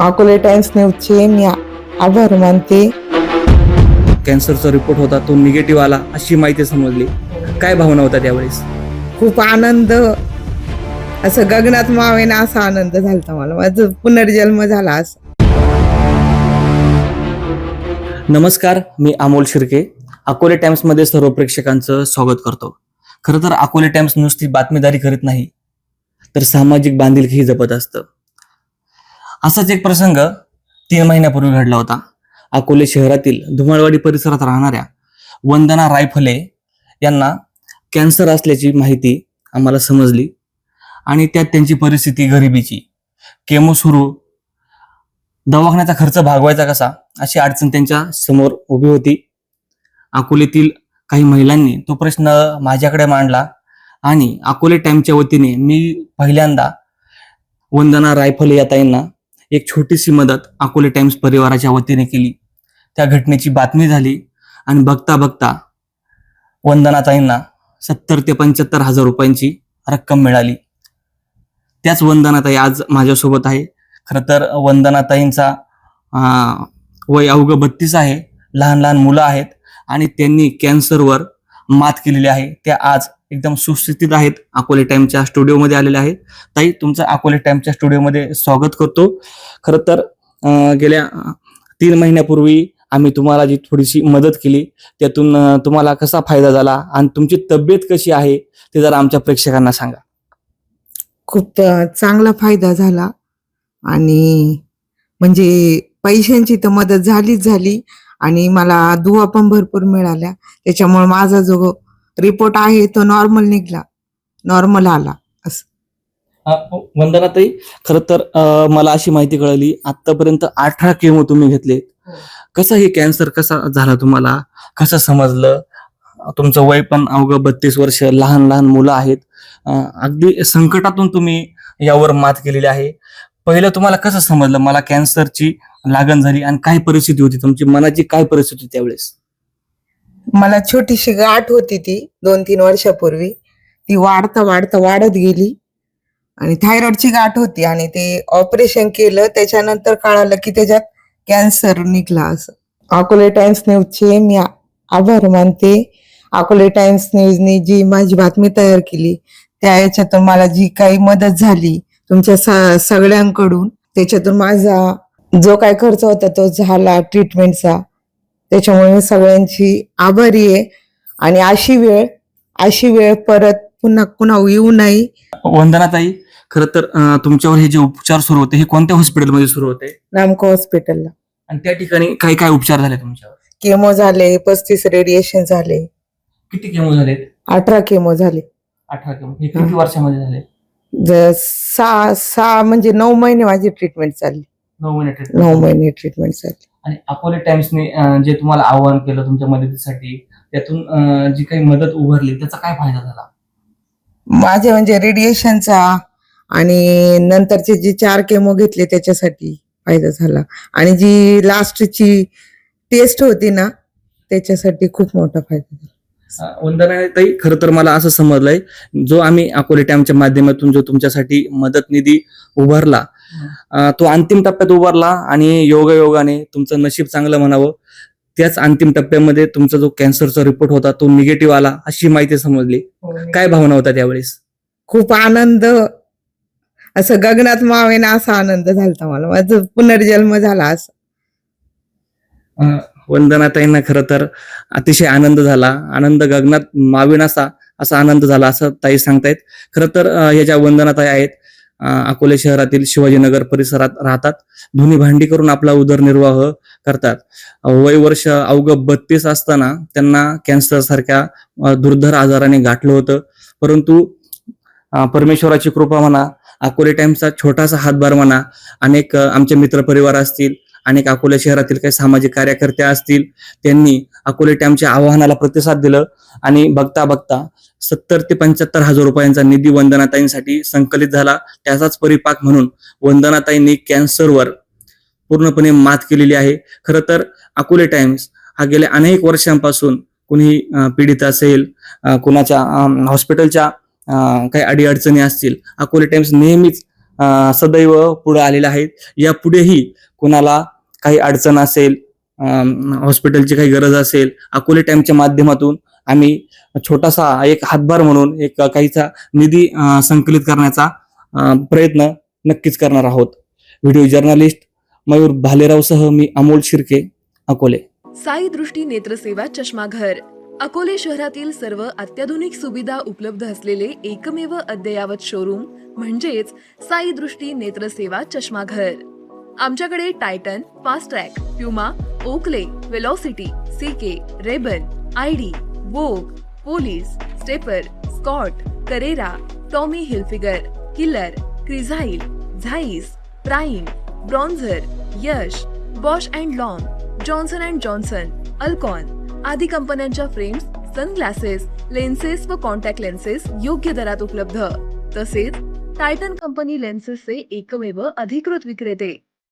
Akole times न्यूजचे मी आभार मानते. कॅन्सरचा report होता तो निगेटिव्ह आला अशी माहिती समजली. काय भावना होता त्यावेळेस? खूप आनंद. असं गगनात मावेना असा आनंद झाला मला. माझं पुनर्जन्म झाला असं. नमस्कार मी अमोल शिर्के. अकोले टाइम्समध्ये सर्व प्रेक्षकांचं स्वागत करतो. खरं तर अकोले टाइम्स नुसती बातमीदारी करीत नाही तर सामाजिक बांधिलकीही जपत असतं. असाच एक प्रसंग तीन महिन्यापूर्वी घडला होता. अकोले शहरातील धुमाळवाडी परिसरात राहणाऱ्या वंदना रायफले यांना कॅन्सर असल्याची माहिती आम्हाला समजली आणि त्यात त्यांची परिस्थिती गरिबीची. केमो सुरू. दवाखान्याचा खर्च भागवायचा कसा? अशी अडचण त्यांच्यासमोर उभी होती. अकोलेतील काही महिलांनी तो प्रश्न माझ्याकडे मांडला आणि अकोले टाईमच्या वतीने मी पहिल्यांदा वंदना रायफले या ताईंना एक छोटीशी मदत अकोले टाइम्स परिवाराच्या वतीने केली. त्या घटनेची बातमी झाली आणि बघता बघता वंदनाताईंना सत्तर ते पंच्याहत्तर हजार रुपयांची रक्कम मिळाली. त्याच वंदनाताई आज माझ्यासोबत आहे. खरं तर वंदनाताईंचा वय अवघं बत्तीस आहे. लहान लहान मुलं आहेत आणि त्यांनी कॅन्सरवर मात केलेली आहे. त्या आज एकदम सुस्थितीत आहेत. अकोले टाइमच्या स्टुडिओमध्ये आलेले आहेत. ताई तुमचं अकोले टाइमच्या स्टुडिओमध्ये स्वागत करतो. खरं तर गेल्या तीन महिन्यापूर्वी आम्ही तुम्हाला जी थोडीशी मदत केली त्यातून तुम्हाला कसा फायदा झाला आणि तुमची तब्येत कशी आहे ते जरा आमच्या प्रेक्षकांना सांगा. खूप चांगला फायदा झाला. आणि म्हणजे पैशांची तर मदत झालीच झाली आणि मला दुवा पण भरपूर मिळाल्या. त्याच्यामुळे माझा जो रिपोर्ट आहे तो नॉर्मल निघला. नॉर्मल आला अ, वंदनाताई खर तर अ, मला अशी माहिती कळली आतापर्यंत अठरा केमो तुम्ही घेतले. कसं हे कॅन्सर कसा झाला तुम्हाला? कसं समजलं? तुमचं वय पण अवघं बत्तीस वर्ष लहान लहान मुलं आहेत. अ, अगदी संकटातून तुम्ही यावर मात केलेली आहे. पहिलं तुम्हाला कसं समजलं? मला कॅन्सरची लागण झाली आणि काय परिस्थिती होती? तुमची मनाची काय परिस्थिती होती त्यावेळेस? मला छोटीशी गाठ होती ती दोन तीन वर्षापूर्वी. ती वाढता वाढता वाढत गेली. आणि थायरॉइडची गाठ होती आणि ते ऑपरेशन केलं. त्याच्यानंतर कळालं की त्याच्यात कॅन्सर निघला असं. अकोले टाइम्स न्यूजचे मी आभार मानते. अकोले टाइम्स न्यूजने जी माझी बातमी तयार केली त्या याच्यातून मला जी काही मदत झाली तुमच्या स- सगळ्यांकडून त्याच्यातून माझा जो काय खर्च होता तो झाला ट्रीटमेंटचा त्याच्यामुळे मी सगळ्यांची आभारी आहे. आणि अशी वेळ अशी वेळ परत पुन्हा पुन्हा येऊ नये. वंदनाताई खरं तर अ, तुमच्यावर हे जे उपचार सुरू होते हे कोणत्या हॉस्पिटलमध्ये सुरू होते? नामको हॉस्पिटलला आणि त्या ठिकाणी काय काय उपचार झाले तुमच्यावर? केमो झाले पस्तीस रेडिएशन झाले. किती केमो झालेत अठरा केमो झाले. अठरा केमो. हे किती वर्षामध्ये झाले? ज- सहा सहा म्हणजे नऊ महिने माझी ट्रीटमेंट चालली. नऊ महिने treatment. नऊ महिने ट्रीटमेंट चालली आणि अकोले टाइम्सने अं, जे तुम्हाला आवाहन केलं तुमच्या मदतीसाठी त्यातून अं, जी काही मदत उभारली त्याचा काय फायदा झाला? माझे म्हणजे रेडिएशनचा आणि नंतरचे जे चार केमो घेतले त्याच्यासाठी फायदा झाला. आणि जी लास्टची टेस्ट होती ना त्याच्यासाठी खूप मोठा फायदा झाला. अं, वंदना ताई खरं तर मला असं समजलंय जो आम्ही अकोले टाइमच्या माध्यमातून जो तुमच्यासाठी मदत निधी उभारला तो अंतिम टप्प्यात उभारला आणि योगायोगाने तुमचं नशीब चांगलं म्हणावं. त्याच अंतिम टप्प्यामध्ये तुमचा जो कॅन्सरचा रिपोर्ट होता तो निगेटिव्ह आला अशी माहिती समजली. काय भावना होता त्यावेळेस? खूप आनंद. असं गगनात मावेना असा आनंद झाला मला. माझं पुनर्जन्म झाला असं. वंदनाताईंना खरं तर अतिशय आनंद झाला. आनंद गगनात मावेन असा असा आनंद झाला असं ताई सांगतायत. खरं तर ह्या ज्या वंदनाताई आहेत अकोले शहरातील शिवाजीनगर परिसरात राहतात. धुनी भांडी करून आपला उदरनिर्वाह करतात. वय वर्ष अवघं बत्तीस असताना त्यांना कॅन्सर सारख्या दुर्धर आजाराने गाठलं होतं. परंतु परमेश्वराची कृपा म्हणा अकोले टाइम्सचा छोटासा हातभार म्हणा अनेक आमचे मित्रपरिवार असतील अनेक अकोले शहरातील काही सामाजिक कार्यकर्ते असतील त्यांनी अकोले टॅमच्या आवाहनाला प्रतिसाद दिलं. आणि बघता बघता सत्तर ते पंच्याहत्तर हजार रुपयांचा निधी वंदनाताईंसाठी संकलित झाला. त्याचाच परिपाक म्हणून वंदनाताईंनी कॅन्सरवर पूर्णपणे मात केलेली आहे. खरं तर अकोले टाइम्स हा गेल्या अनेक वर्षांपासून कुणी पीडित असेल कुणाच्या हॉस्पिटलच्या काही अडीअडचणी असतील अकोले टाइम्स नेहमीच सदैव पुढे आलेले आहेत या पुढेही कुणाला काही अडचण असेल हॉस्पिटलची काही गरज असेल अकोले टाइमच्या माध्यमातून आम्ही छोटासा एक हातभार म्हणून एक काहीचा निधी संकलित करण्याचा प्रयत्न नक्कीच करणार आहोत. व्हिडिओ जर्नलिस्ट मयूर भालेरावसह मी अमोल शिर्के अकोले. साई दृष्टी नेत्रसेवा चष्माघर. अकोले शहरातील सर्व अत्याधुनिक सुविधा उपलब्ध असलेले एकमेव अद्ययावत शोरूम म्हणजेच साई दृष्टी नेत्रसेवा चष्माघर. आमच्याकडे Titan Fastrack Puma Oakley Velocity CK Ray Ban ID Vogue Police Stepper Scott Carrera Tommy Hilfiger Killer Crizal Zeiss Prime bronzer Yash Bausch and Lomb Johnson and Johnson Alcon आदी कंपन्यांच्या फ्रेम्स सनग्लासेस लेन्सेस व contact lenses योग्य दरात उपलब्ध. तसेच Titan company लेन्सेसचे एकमेव अधिकृत विक्रेते.